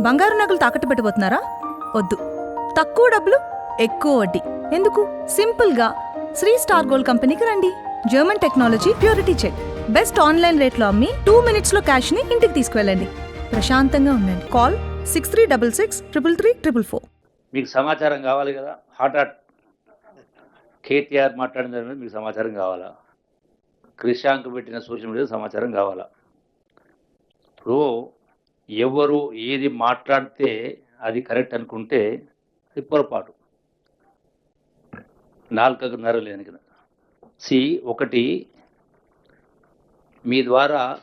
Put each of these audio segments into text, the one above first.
బంగారు నగలు తాకట్టు పెట్టబోతున్నారా వద్దు. తక్కువ డబ్బులు ఎక్కువ వడ్డీ. ఎందుకు? సింపుల్గా. శ్రీ స్టార్ గోల్డ్ కంపెనీకి రండి. German technology purity check. Best online రేట్లో అమ్మి టూ మినిట్స్లో క్యాష్ని ఇంటికి తీసుకువెళ్ళండి. ప్రశాంతంగా ఉండండి. Call six three double six triple three triple four. మీకు సమాచారం కావాలి కదా? Heart hot. కేటీఆర్ మాట్లాడిన దాని మీద మీకు సమాచారం కావాలా? క్రిషాంక్ పెట్టిన సోషల్ మీడియా సమాచారం కావాలా? ఇప్పుడు ఎవరు ఏది మాట్లాడితే అది కరెక్ట్ అనుకుంటే అది పొరపాటు. నాలుకకు నరలేని కదా సి ఒకటి మీ ద్వారా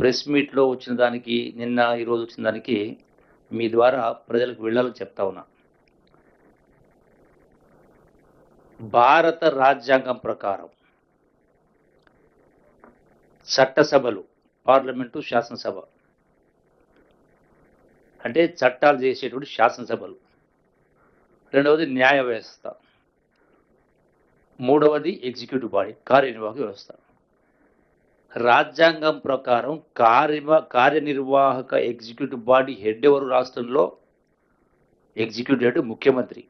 ప్రెస్ మీట్లో వచ్చిన దానికి నిన్న ఈరోజు వచ్చిన దానికి మీ ద్వారా ప్రజలకు వెళ్ళాలని చెప్తా ఉన్నా. భారత రాజ్యాంగం ప్రకారం చట్టసభలు పార్లమెంటు శాసనసభ. అంటే చట్టాలు చేసేటువంటి శాసనసభలు. రెండవది న్యాయ వ్యవస్థ. మూడవది ఎగ్జిక్యూటివ్ బాడీ కార్యనిర్వాహక వ్యవస్థ. రాజ్యాంగం ప్రకారం కార్య కార్యనిర్వాహక ఎగ్జిక్యూటివ్ బాడీ హెడ్ ఎవరు రాష్ట్రంలో? ఎగ్జిక్యూటివ్ హెడ్ ముఖ్యమంత్రి.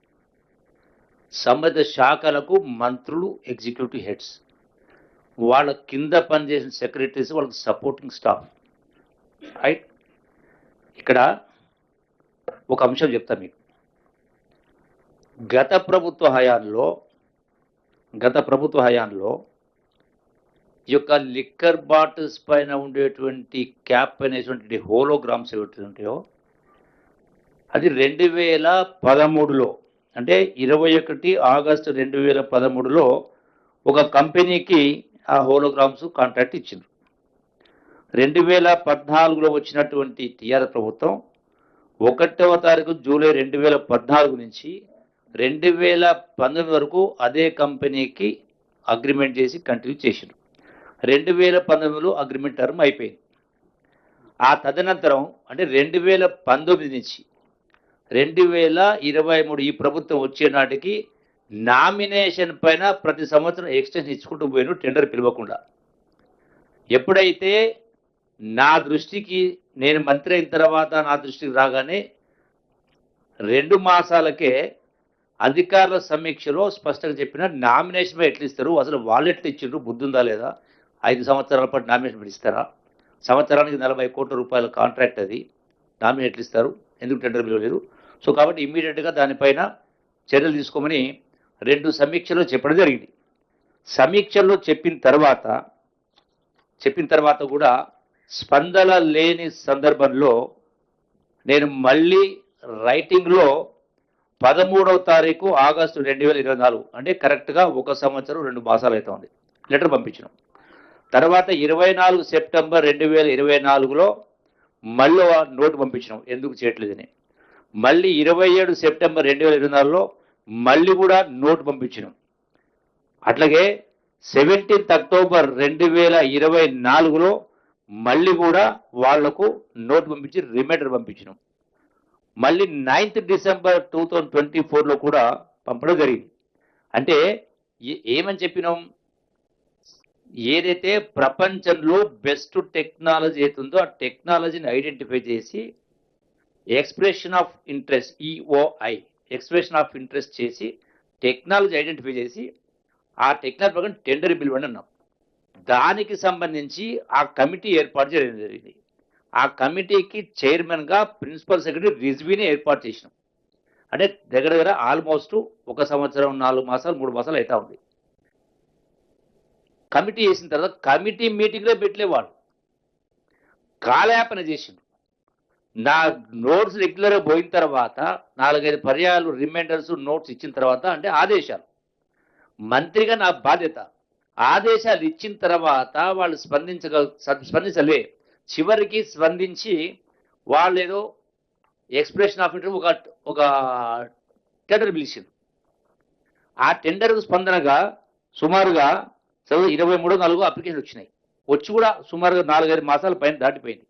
సంబంధిత శాఖలకు మంత్రులు ఎగ్జిక్యూటివ్ హెడ్స్. వాళ్ళ కింద పనిచేసిన సెక్రటరీస్ వాళ్ళకి సపోర్టింగ్ స్టాఫ్. రైట్? ఇక్కడ ఒక అంశం చెప్తా మీకు. గత ప్రభుత్వ హయాంలో గత ప్రభుత్వ హయాంలో ఈ యొక్క లిక్కర్ బాటిల్స్ పైన ఉండేటువంటి క్యాప్ అనేటువంటి హోలోగ్రామ్స్ ఏవైతే ఉంటాయో అది రెండు వేల పదమూడులో అంటే ఇరవై ఒకటి ఆగస్టు రెండు వేల పదమూడులో ఒక కంపెనీకి ఆ హోలోగ్రామ్స్ కాంట్రాక్ట్ ఇచ్చిండ్రు. రెండు వేల పద్నాలుగులో వచ్చినటువంటి టీఆర్ ప్రభుత్వం ఒకటవ తారీఖు జూలై రెండు వేల పద్నాలుగు నుంచి రెండు వేల పంతొమ్మిది వరకు అదే కంపెనీకి అగ్రిమెంట్ చేసి కంటిన్యూ చేసిండ్రు. రెండు వేల పంతొమ్మిదిలో అగ్రిమెంట్ టర్మ్ అయిపోయింది. ఆ తదనంతరం అంటే రెండు వేల పంతొమ్మిది నుంచి రెండు వేల ఇరవై మూడు ఈ ప్రభుత్వం వచ్చే నాటికి నామినేషన్ పైన ప్రతి సంవత్సరం ఎక్స్టెన్షన్ ఇచ్చుకుంటూ పోయిన టెండర్ పిలవకుండా. ఎప్పుడైతే నా దృష్టికి నేను మంత్రి అయిన తర్వాత నా దృష్టికి రాగానే రెండు మాసాలకే అధికారుల సమీక్షలో స్పష్టంగా చెప్పిన నామినేషన్ ఎట్లు ఇస్తారు అసలు వాళ్ళు ఇచ్చిండ్రు బుద్ధి ఉందా లేదా? ఐదు సంవత్సరాల పాటు నామినేషన్ ఇస్తారా? సంవత్సరానికి నలభై కోట్ల రూపాయల కాంట్రాక్ట్ అది నామినేట్ ఎట్లా ఇస్తారు ఎందుకు టెండర్ పిలవలేరు? సో కాబట్టి ఇమ్మీడియట్గా దానిపైన చర్యలు తీసుకోమని రెండు సమీక్షలు చెప్పడం జరిగింది. సమీక్షల్లో చెప్పిన తర్వాత చెప్పిన తర్వాత కూడా స్పందన లేని సందర్భంలో నేను మళ్ళీ రైటింగ్లో పదమూడవ తారీఖు ఆగస్టు రెండు వేల ఇరవై నాలుగు అంటే కరెక్ట్గా ఒక సంవత్సరం రెండు మాసాలు అవుతుంది లెటర్ పంపించినాం. తర్వాత ఇరవై నాలుగు సెప్టెంబర్ రెండు వేల ఇరవై నాలుగులో మళ్ళీ నోటు పంపించినాం. ఎందుకు చేయట్లేదని. మళ్ళీ ఇరవై ఏడు సెప్టెంబర్ రెండు వేల ఇరవై నాలుగులో మళ్ళీ కూడా నోటు పంపించినాం. అట్లాగే సెవెంటీన్త్ అక్టోబర్ రెండు వేల ఇరవై నాలుగులో మళ్ళీ కూడా వాళ్ళకు నోటు పంపించి రిమైండర్ పంపించినాం. మళ్ళీ ninth December two thousand twenty ఫోర్లో కూడా పంపడం జరిగింది. అంటే ఏ- ఏమని చెప్పినాం? ఏదైతే ప్రపంచంలో బెస్ట్ టెక్నాలజీ అవుతుందో ఆ టెక్నాలజీని ఐడెంటిఫై చేసి expression of interest EOI expression of interest చేసి టెక్నాలజీ ఐడెంటిఫై చేసి ఆ టెక్నాలజీ ప్రకారం టెండర్ పిలవండి అన్నాం. దానికి సంబంధించి ఆ కమిటీ ఏర్పాటు చేయడం జరిగింది. ఆ కమిటీకి చైర్మన్గా ప్రిన్సిపల్ సెక్రటరీ రిజ్వీని ఏర్పాటు చేసినాం. అంటే దగ్గర దగ్గర ఆల్మోస్ట్ ఒక సంవత్సరం నాలుగు మాసాలు మూడు మాసాలు అవుతా ఉంది. కమిటీ చేసిన తర్వాత కమిటీ మీటింగ్లో పెట్టలేవాడు కాలయాపన చేసిండు. నా నోట్స్ రెగ్యులర్గా పోయిన తర్వాత నాలుగైదు పర్యాలు రిమైండర్స్ నోట్స్ ఇచ్చిన తర్వాత అంటే ఆదేశాలు. మంత్రిగా నా బాధ్యత. ఆదేశాలు ఇచ్చిన తర్వాత వాళ్ళు స్పందించగల స్పందించలే. చివరికి స్పందించి వాళ్ళు ఏదో ఎక్స్ప్రెషన్ ఆఫ్ ఇంటర్ ఒక ఒక టెండర్ పిలిచింది ఆ టెండర్కు స్పందనగా సుమారుగా చదువు ఇరవై మూడు నాలుగు అప్లికేషన్ వచ్చినాయి. వచ్చి కూడా సుమారుగా నాలుగైదు మాసాల పైన దాటిపోయింది.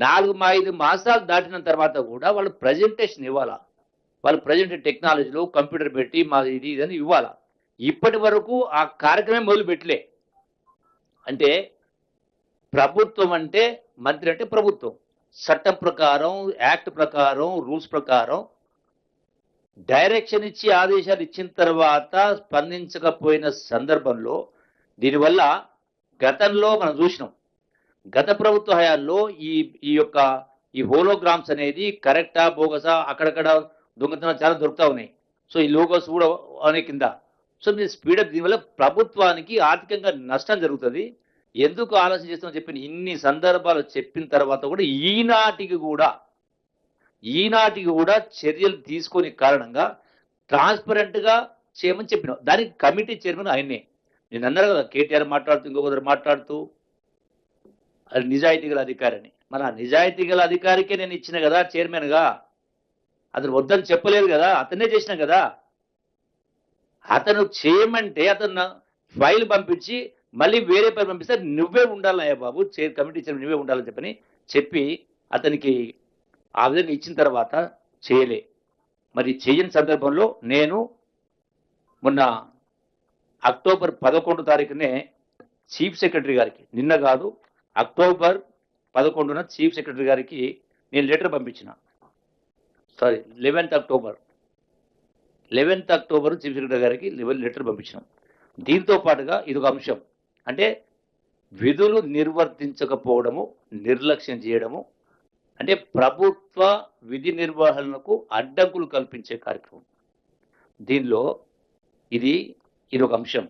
నాలుగు మా ఐదు మాసాలు దాటిన తర్వాత కూడా వాళ్ళు ప్రజెంటేషన్ ఇవ్వాలా? వాళ్ళు ప్రజెంట్ టెక్నాలజీలో కంప్యూటర్ పెట్టి మా ఇది ఇదని ఇవ్వాలా? ఇప్పటి వరకు ఆ కార్యక్రమం మొదలు పెట్టలే. అంటే ప్రభుత్వం అంటే మంత్రి అంటే ప్రభుత్వం. చట్టం ప్రకారం యాక్ట్ ప్రకారం రూల్స్ ప్రకారం డైరెక్షన్ ఇచ్చి ఆదేశాలు ఇచ్చిన తర్వాత స్పందించకపోయిన సందర్భంలో దీనివల్ల గతంలో మనం చూసినాం. గత ప్రభుత్వ హయాల్లో ఈ ఈ యొక్క ఈ హోలోగ్రామ్స్ అనేది కరెక్టా బోగసా అక్కడక్కడ దొంగతనం చాలా దొరుకుతా ఉన్నాయి. సో ఈ లోగోస్ కూడా అనే కింద. సో మీరు స్పీడప్ దీనివల్ల ప్రభుత్వానికి ఆర్థికంగా నష్టం జరుగుతుంది. ఎందుకు ఆలోచన చేస్తామని చెప్పిన ఇన్ని సందర్భాలు చెప్పిన తర్వాత కూడా ఈనాటికి కూడా ఈనాటికి కూడా చర్యలు తీసుకొని కారణంగా ట్రాన్స్పరెంట్గా చేయమని చెప్పిన దానికి కమిటీ చైర్మన్ ఆయనే నేను అన్నారు కదా కేటీఆర్ మాట్లాడుతూ ఇంకొకరు మాట్లాడుతూ అది నిజాయితీ గల అధికారిని. మన ఆ నిజాయితీ గల అధికారికే నేను ఇచ్చిన కదా చైర్మన్గా అతను వద్దని చెప్పలేదు కదా? అతనే చేసిన కదా? అతను చేయమంటే అతను ఫైల్ పంపించి మళ్ళీ వేరే పేరు పంపిస్తే నువ్వే ఉండాలయ్యా బాబు చైర్ కమిటీ చైర్మన్ నువ్వే ఉండాలని చెప్పని చెప్పి అతనికి ఆ విధంగా ఇచ్చిన తర్వాత చేయలే. మరి చేయని సందర్భంలో నేను మొన్న అక్టోబర్ పదకొండు తారీఖునే చీఫ్ సెక్రటరీ గారికి నిన్న కాదు అక్టోబర్ పదకొండున చీఫ్ సెక్రటరీ గారికి నేను లెటర్ పంపించిన. Sorry eleventh October. Eleventh October chief secretary గారికి లెటర్ పంపించినాం. దీంతో పాటుగా ఇది ఒక అంశం. అంటే విధులు నిర్వర్తించకపోవడము నిర్లక్ష్యం చేయడము అంటే ప్రభుత్వ విధి నిర్వహణకు అడ్డంకులు కల్పించే కార్యక్రమం. దీనిలో ఇది ఇది ఒక అంశం.